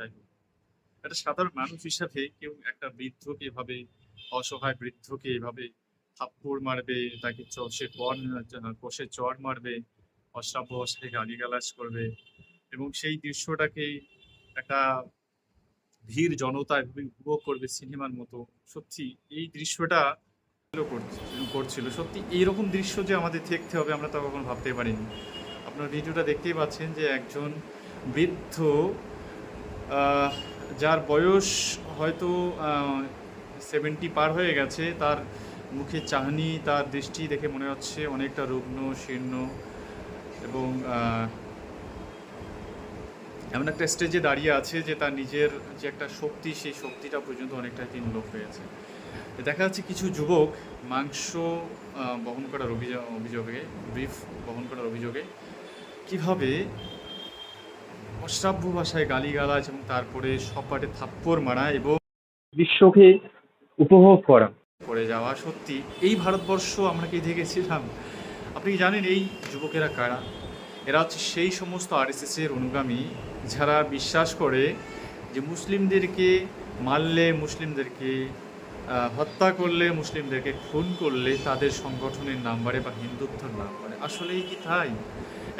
যাই হোক। একটা সাধারণ মানুষ হিসাবে কেউ একটা বৃদ্ধকে এভাবে, অসহায় বৃদ্ধকে এভাবে থাপ্পড় মারবে, তাকে চষে বন, কষে চড় মারবে, অশ্রাব্য ভাষায় গালিগালাজ করবে এবং সেই দৃশ্যটাকে একটা ভিড় জনতা উপভোগ করবে সিনেমার মতো। সত্যি, এই দৃশ্যটা করছিল- সত্যি, এইরকম দৃশ্য যে আমাদের দেখতে হবে আমরা তা কখনো ভাবতে পারিনি। আপনার ভিডিওটা দেখতেই পাচ্ছেন যে একজন বৃদ্ধ যার বয়স হয়তো সেভেন্টি পার হয়ে গেছে, তার মুখে চাহনি, তার দৃষ্টি দেখে মনে হচ্ছে অনেকটা রুগ্ন, শীর্ণ এবং এমন একটা স্টেজে দাঁড়িয়ে আছে যে তার নিজের যে একটা শক্তি, সেই শক্তিটা পর্যন্ত অনেকটা দিন লোপ হয়েছে দেখা যাচ্ছে কিছু যুবক মাংস বহন করার অভিযোগ অভিযোগে ব্রিফ বহন করার অভিযোগে, কীভাবে অশ্রাব্য ভাষায় গালিগালাজ এবং তারপরে সপাটে থাপ্পড় মারা এবং বিশ্বকে উপভোগ করা। করে যাওয়া সত্যি। এই ভারতবর্ষ আমরা কি দেখেছিলাম? আপনি জানেন এই যুবকেরা কারা? এরা হচ্ছে সেই সমস্ত আরএসএস এর অনুগামী যারা বিশ্বাস করে যে মুসলিমদেরকে মারলে মুসলিমদেরকে হত্যা করলে মুসলিমদেরকে খুন করলে তাদের সংগঠনের নাম বাড়ে বা হিন্দুত্বর নাম বাড়ে আসলেই কি তাই?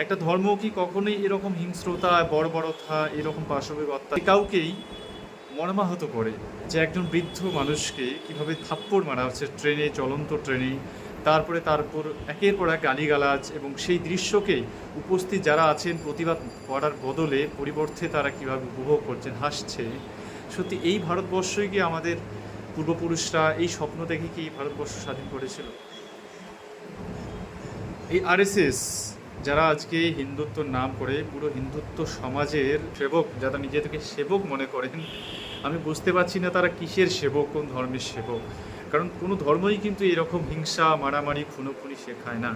একটা ধর্ম কি কখনোই এরকম হিংস্রতা বড় বর্বরতা, এরকম পাশবিক হত্যা কাউকেই মর্মাহত করে যে একজন বৃদ্ধ মানুষকে কীভাবে থাপ্পড় মারা হচ্ছে ট্রেনে, চলন্ত ট্রেনে, তারপরে তারপর একের পর এক গালিগালাজ এবং সেই দৃশ্যকে উপস্থিত যারা আছেন প্রতিবাদ করার বদলে পরিবর্তে তারা কীভাবে উপভোগ করছেন, হাসছে। সত্যি এই ভারতবর্ষই কি আমাদের পূর্বপুরুষরা এই স্বপ্ন দেখে কি ভারতবর্ষ স্বাধীন করেছিল? এই আরএসএস যারা আজকে হিন্দুত্ব নাম করে, পুরো হিন্দুত্ব সমাজের সেবক, যারা নিজেদেরকে সেবক মনে করেন, আমি বুঝতে পারছি না তারা কিসের সেবক, কোন ধর্মের সেবক। কারণ কোনো ধর্মই কিন্তু এরকম হিংসা, মারামারি, খুনোখুনি শেখায় না।